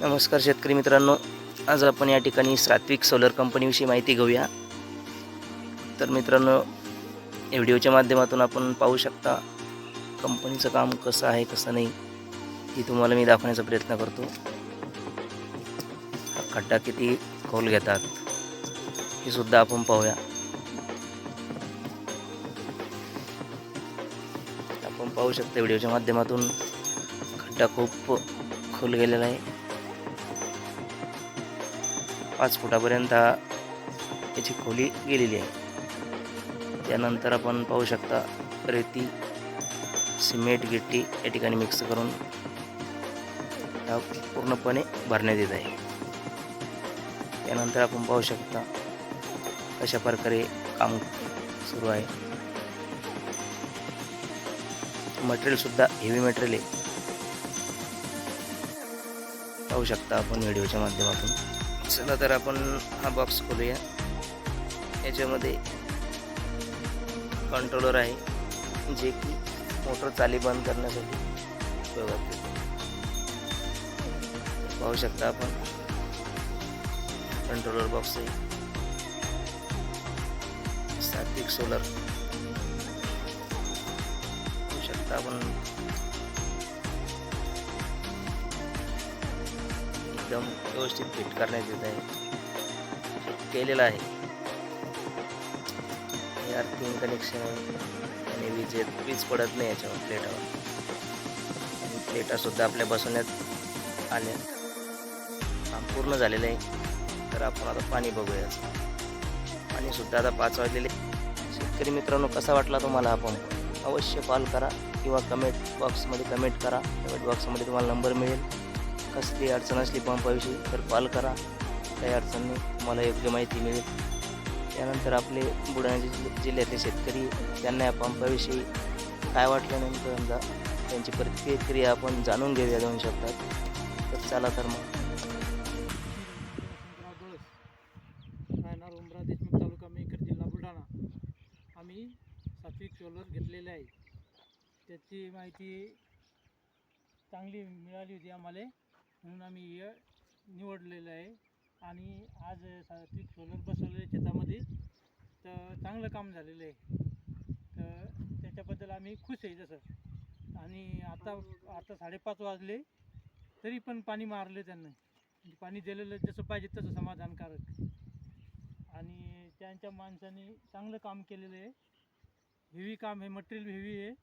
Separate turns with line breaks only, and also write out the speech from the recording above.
नमस्कार शेतकरी मित्रांनो. आज आपण या ठिकाणी सात्विक सोलर कंपनीविषयी माहिती घेऊया. तर मित्रांनो या व्हिडिओच्या माध्यमातून आपण पाहू शकता कंपनीचं काम कसं आहे कसं नाही हे तुम्हाला मी दाखवण्याचा प्रयत्न करतो. हा खड्डा किती खोल घेतात हे सुद्धा आपण पाहूया. आपण पाहू शकता व्हिडिओच्या माध्यमातून खड्डा खूप खोल गेलेला आहे. पाच फुटापर्यंत हा याची खोली गेलेली आहे. त्यानंतर आपण पाहू शकता रेती सिमेंट गिट्टी या ठिकाणी मिक्स करून हा पूर्णपणे भरण्यात येत आहे. त्यानंतर आपण पाहू शकता कशा प्रकारे काम सुरू आहे. मटेरियलसुद्धा हेवी मटेरियल आहे. पाहू शकता आपण व्हिडिओच्या माध्यमातून. चला तर आपण हा बॉक्स खोलूया. याच्यामध्ये कंट्रोलर आहे जे की मोटर चाली बंद करण्यासाठी उपयोगात येते पाहू शकता आपण. कंट्रोलर बॉक्स आहे. सात्विक सोलर पाहू शकता आपण. एकदम व्यवस्थित फिट करण्यात येत आहे. केलेलं आहे. हे अर्थिंग कनेक्शन आहे. आणि वीज वीज पडत नाही याच्यावर प्लेटावर आणि प्लेटासुद्धा आपल्या बसवण्यात आल्या काम पूर्ण झालेलं आहे. तर आपण आता पाणी बघूया. पाणीसुद्धा आता पाच वाजलेले. शेतकरी मित्रांनो कसा वाटला तुम्हाला हा पंप अवश्य कॉल करा किंवा कमेंट बॉक्समध्ये कमेंट करा. कमेंट बॉक्समध्ये तुम्हाला नंबर मिळेल. कसली अडचण असली पंपाविषयी तर कॉल करा. काही अडचण नाही. तुम्हाला योग्य माहिती मिळेल. त्यानंतर आपले बुलढाणा जिल्ह्यातले शेतकरी त्यांना या पंपाविषयी काय वाटलं नेमकं समजा? त्यांची प्रतिक्रिया आपण जाणून घेऊया दोन शब्दात. तर चला तर मग.
देशमुख तालुका मेकर जिल्हा बुलढाणा. आम्ही सात्विक सोलर घेतलेले आहे. त्याची माहिती चांगली मिळाली होती आम्हाला. म्हणून आम्ही हे निवडलेलं आहे. आणि आज सात्विक सोलर बसवलेलं आहे शेतामध्ये. तर चांगलं काम झालेलं आहे. तर त्याच्याबद्दल आम्ही खुश आहे जसं. आणि आता आता साडेपाच वाजले तरी पण पाणी मारले त्यांना. म्हणजे पाणी दिलेलं जसं पाहिजे तसं समाधानकारक. आणि त्यांच्या माणसाने चांगलं काम केलेलं आहे. हेवी काम हे मटेरियल हेवी आहे.